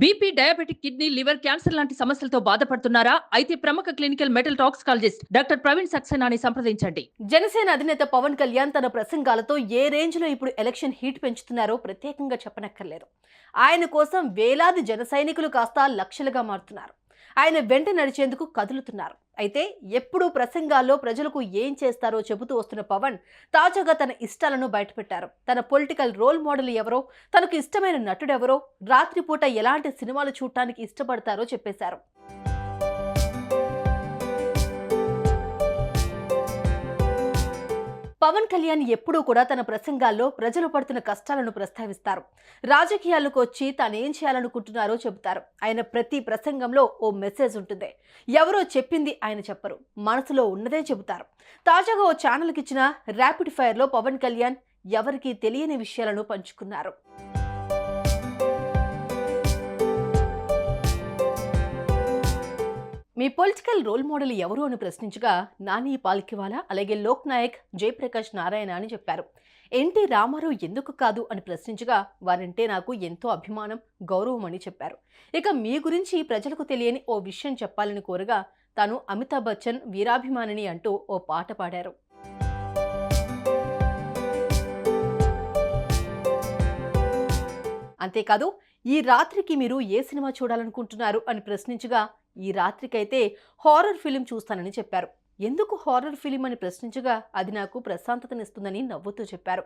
BP diabetic kidney liver cancer లాంటి సమస్యలతో బాధపడుతున్నారా? అయితే ప్రముఖ clinical metal toxicologist doctor Praveen సక్సేనాని సంప్రదించండి. జనసేన అధినేత పవన్ కళ్యాణ్ తన ప్రసంగాలతో ఏ రేంజ్లో ఇప్పుడు ఎలక్షన్ హీట్ పెంచుతున్నారో ప్రత్యేకంగా చెప్పనక్కర్లేదు. ఆయన కోసం వేలాది జన సైనికులు కాస్త లక్షలుగా మారుతున్నారు. ఆయన వెంట నడిచేందుకు కదులుతున్నారు. అయితే ఎప్పుడూ ప్రసంగాల్లో ప్రజలకు ఏం చేస్తారో చెబుతూ వస్తున్న పవన్ తాజాగా తన ఇష్టాలను బయటపెట్టారు. తన పొలిటికల్ రోల్ మోడల్ ఎవరో తనకు ఇష్టమైన నటుడెవరో రాత్రిపూట ఎలాంటి సినిమాలు చూడటానికి ఇష్టపడతారో చెప్పేశారు. పవన్ కళ్యాణ్ ఎప్పుడూ కూడా తన ప్రసంగాల్లో ప్రజలు పడుతున్న కష్టాలను ప్రస్తావిస్తారు. రాజకీయాలకు వచ్చి తాను ఏం చేయాలనుకుంటున్నారో చెబుతారు. ఆయన ప్రతి ప్రసంగంలో ఓ మెసేజ్ ఉంటుంది. ఎవరో చెప్పింది ఆయన చెప్పరు. మనసులో ఉన్నదే చెబుతారు. తాజాగా ఓ ఛానల్కి ఇచ్చిన ర్యాపిడ్ ఫైర్లో పవన్ కళ్యాణ్ ఎవరికీ తెలియని విషయాలను పంచుకున్నారు. మీ పొలిటికల్ రోల్ మోడల్ ఎవరు అని ప్రశ్నించగా నాని పాల్కివాలా అలాగే లోక్ నాయక్ జయప్రకాష్ నారాయణ అని చెప్పారు. ఎన్టీ రామారావు ఎందుకు కాదు అని ప్రశ్నించగా వారంటే నాకు ఎంతో అభిమానం గౌరవం అని చెప్పారు. ఇక మీ గురించి ప్రజలకు తెలియని ఓ విషయం చెప్పాలని కోరగా తాను అమితాబ్ బచ్చన్ వీరాభిమానిని అంటూ ఓ పాట పాడారు. అంతేకాదు ఈ రాత్రికి మీరు ఏ సినిమా చూడాలనుకుంటున్నారు అని ప్రశ్నించగా ఈ రాత్రికైతే హారర్ ఫిలిం చూస్తానని చెప్పారు. ఎందుకు హారర్ ఫిలిం అని ప్రశ్నించగా అది నాకు ప్రశాంతతనిస్తుందని నవ్వుతూ చెప్పారు.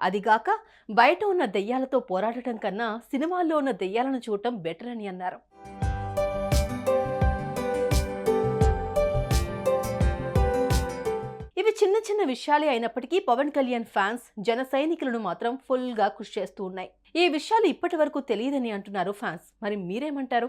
అదిగాక బయట ఉన్న దెయ్యాలతో పోరాడటం కన్నా సినిమాల్లో ఉన్న దెయ్యాలను చూడటం బెటర్ అని అన్నారు. ఇవి చిన్న చిన్న విషయాలే అయినప్పటికీ పవన్ కళ్యాణ్ ఫ్యాన్స్ జన సైనికులను మాత్రం ఫుల్గా కృషి చేస్తూ ఉన్నాయి. ఈ విషయాలు ఇప్పటి వరకు తెలియదని అంటున్నారు ఫ్యాన్స్. మరి మీరేమంటారు?